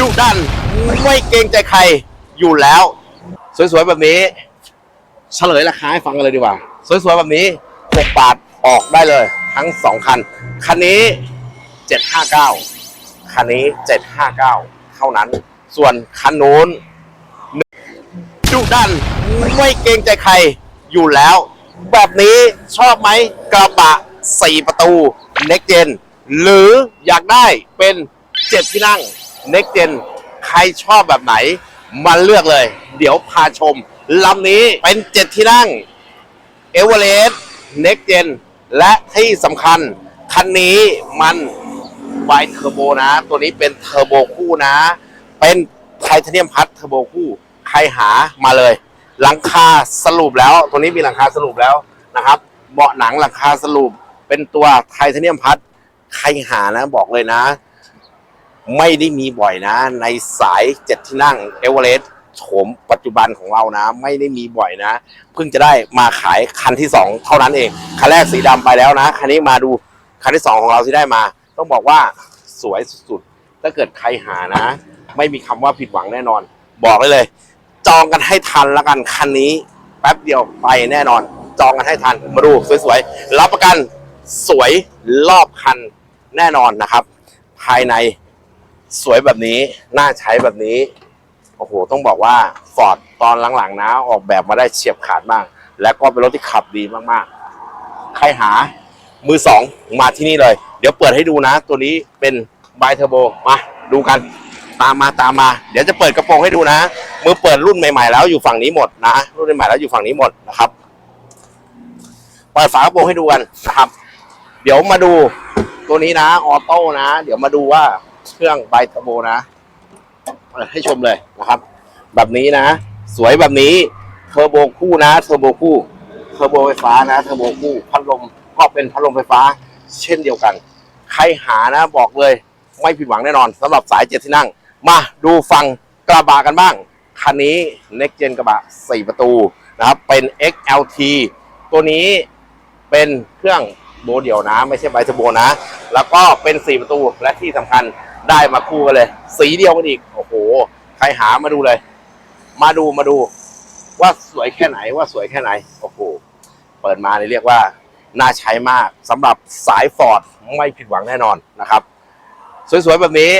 ดุดัน ไม่เกรงใจใครอยู่แล้ว สวยๆแบบนี้ เฉลยราคาให้ฟังกันเลยดีกว่า สวยๆแบบนี้6บาทออกได้เลย ทั้ง 2 คัน คันนี้ 759 คันนี้ 759 เท่านั้น ส่วนคันนู้นดุดัน ไม่เกรงใจใครอยู่แล้ว แบบนี้ชอบไหมกระบะ 4 ประตู Next Gen หรืออยากได้เป็น 7 ที่นั่ง Next Gen ใครชอบแบบไหน มาเลือกเลย เดี๋ยวพาชมลำนี้เป็น7ที่นั่งเอเวอเรสต์เน็กเจนและที่สำคัญ คันนี้มันไวเทอร์โบนะ ตัวนี้เป็นเทอร์โบคู่นะ เป็นไทเทเนียมพัดเทอร์โบคู่ ใครหามาเลย หลังคาสรุปแล้ว ตัวนี้มีหลังคาสรุปแล้วนะครับ เบาะหนังหลังคาสรุป เป็นตัวไทเทเนียมพัดใครหานะบอกเลยนะ ไม่ได้มีบ่อยนะ ในสายเจ็ดที่นั่งเอเวอเรสต์โฉมปัจจุบันของเรานะ ไม่ได้มีบ่อยนะ เพิ่งจะได้มาขายคันที่สองเท่านั้นเอง คันแรกสีดำไปแล้วนะ คันนี้มาดูคันที่สองของเราที่ได้มา ต้องบอกว่าสวยสุดๆถ้าเกิดใครหานะ ไม่มีคำว่าผิดหวังแน่นอน บอกเลยเลย จองกันให้ทันแล้วกันคันนี้แป๊บเดียวไปแน่นอน จองกันให้ทันมาดูสวยๆรับประกันสวยรอบคันแน่นอนนะครับ ภายใน สวยแบบนี้ น่าใช้แบบนี้ โอ้โห ต้องบอกว่าฟอร์ดตอนหลังๆนะ ออกแบบมาได้เฉียบขาดมาก และก็เป็นรถที่ขับดีมากๆ ใครหามือสองมาที่นี่เลย เดี๋ยวเปิดให้ดูนะ ตัวนี้เป็นไบเทอร์โบมาดูกัน ตามมาตามมา เดี๋ยวจะเปิดกระโปรงให้ดูนะ มือเปิดรุ่นใหม่ๆ แล้วอยู่ฝั่งนี้หมดนะ รุ่นใหม่ๆแล้วอยู่ฝั่งนี้หมดนะครับ เปิดฝากระโปรงให้ดูกันนะครับ เดี๋ยวมาดูตัวนี้นะ ออโต้นะ เดี๋ยวมาดูว่า เครื่องไบเทอร์โบนะ ให้ชมเลยนะครับ แบบนี้นะ สวยแบบนี้เทอร์โบคู่นะเทอร์โบคู่เทอร์โบไฟฟ้านะเทอร์โบคู่พัดลมก็เป็นพัดลมไฟฟ้า เช่นเดียวกัน ใครหานะบอกเลย ไม่ผิดหวังแน่นอนสำหรับสายเจ็ดที่นั่ง มาดูฟังกระบะกันบ้าง คันนี้ Next Gen กระบะ 4 ประตูนะครับ เป็น XLT ตัวนี้เป็นเครื่องโบเดี่ยวนะ ไม่ใช่ไบเทอร์โบนะ แล้วก็เป็น 4 ประตูและที่สำคัญ ได้มาคู่กันเลย สีเดียวกันอีก โอ้โห ใครหามาดูเลย มาดูมาดู ว่าสวยแค่ไหนว่าสวยแค่ไหน โอ้โห เปิดมาเนี่ยเรียกว่า น่าใช้มากสำหรับสายฟอร์ดไม่ผิดหวังแน่นอนนะครับ สวยๆแบบนี้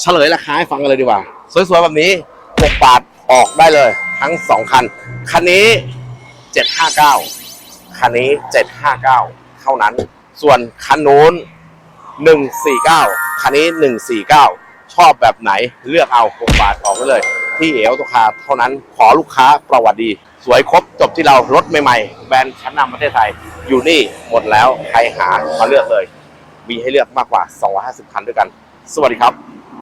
เฉลยราคาให้ฟังกันเลยดีกว่า สวยๆแบบนี้6บาทออกได้เลย ทั้ง 2 คัน คันนี้ 759 คันนี้ 759 เท่านั้น ส่วนคันนู้น149 คันนี้ 149 ชอบแบบไหนเลือกเอา6บาทออกได้เลย ที่เอลตุคาเท่านั้นขอลูกค้าประวัติดี สวยครบจบที่เรารถใหม่ๆ แบรนด์ชั้นนำประเทศไทย อยู่นี่หมดแล้วใครหามาเลือกเลย มีให้เลือกมากกว่า 250 คันด้วยกัน สวัสดีครับ